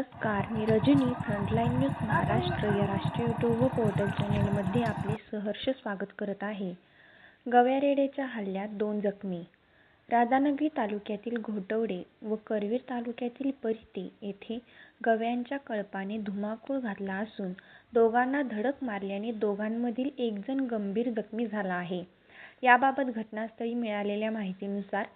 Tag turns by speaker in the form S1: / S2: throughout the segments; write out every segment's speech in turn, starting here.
S1: नमस्कार frontline News Maharashtra या राष्ट्रीय यूट्यूब व पोर्टल चॅनेलमध्ये आपले सहर्ष स्वागत करत आहे. गव्यारेड्याच्या हल्ल्यात दोन जखमी. राधानगरी तालुक्यातील घोटवडे व करवीर तालुक्यातील परिते येथे गव्यांच्या कळपाने धुमाकूळ घातला असून दोघांना धडक मारल्याने दोघांमधील एकजण गंभीर जखमी झाला आहे. याबाबत घटनास्थळी मिळालेल्या माहितीनुसार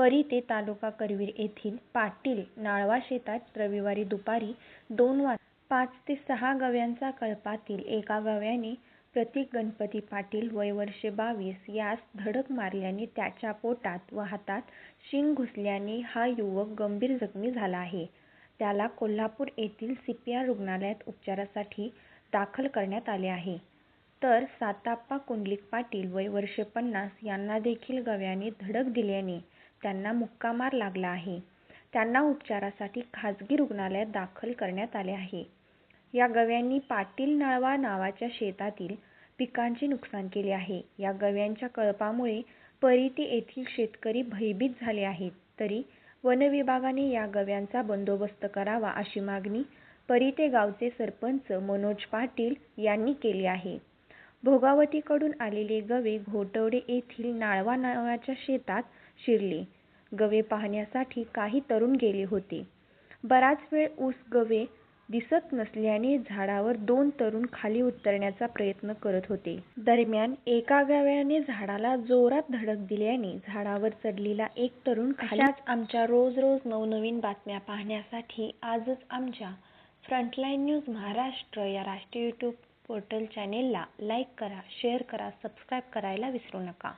S1: परिते तालुका करवीर येथील पाटील नाळवा शेतात रविवारी दुपारी दोन वाज पाच ते सहा गव्यांचा कळपातील एका गव्याने प्रतीक गणपती पाटील वय वर्षे बावीस यास धडक मारल्याने त्याच्या पोटात व हातात शिंग घुसल्याने हा युवक गंभीर जखमी झाला आहे. त्याला कोल्हापूर येथील सीपीआर रुग्णालयात उपचारासाठी दाखल करण्यात आले आहे. तर साताप्पा कुंडलिक पाटील वय वर्षे पन्नास यांना देखील गव्याने धडक दिल्याने त्यांना मुक्कामार लागला आहे. त्यांना उपचारासाठी खाजगी रुग्णालयात दाखल करण्यात आले आहे. या गव्यांनी पाटील नळवा नावाच्या शेतातील पिकांचे नुकसान केले आहे. या गव्यांच्या कळपामुळे परिती येथील शेतकरी भयभीत झाले आहेत. तरी वन विभागाने या गव्यांचा बंदोबस्त करावा अशी मागणी परिते गावचे सरपंच मनोज पाटील यांनी केली आहे. भोगावतीकडून आलेले गवे घोटवडे येथील नाळवा नावाच्या शेतात शिरले. गवे पाहण्यासाठी काही तरुण गेले होते. बराच वेळ ऊस गवे दिसत नसल्याने झाडावर दोन तरुण खाली उतरण्याचा प्रयत्न करत होते. दरम्यान एका गव्याने झाडाला जोरात धडक दिल्याने झाडावर चढलेला एक तरुण खालीच आमच्या रोज रोज नवनवीन बातम्या पाहण्यासाठी आजच आमच्या फ्रंटलाईन न्यूज महाराष्ट्र या राष्ट्रीय यूट्यूब पोर्टल चॅनेलला लाईक करा शेअर करा सबस्क्राईब करायला विसरू नका.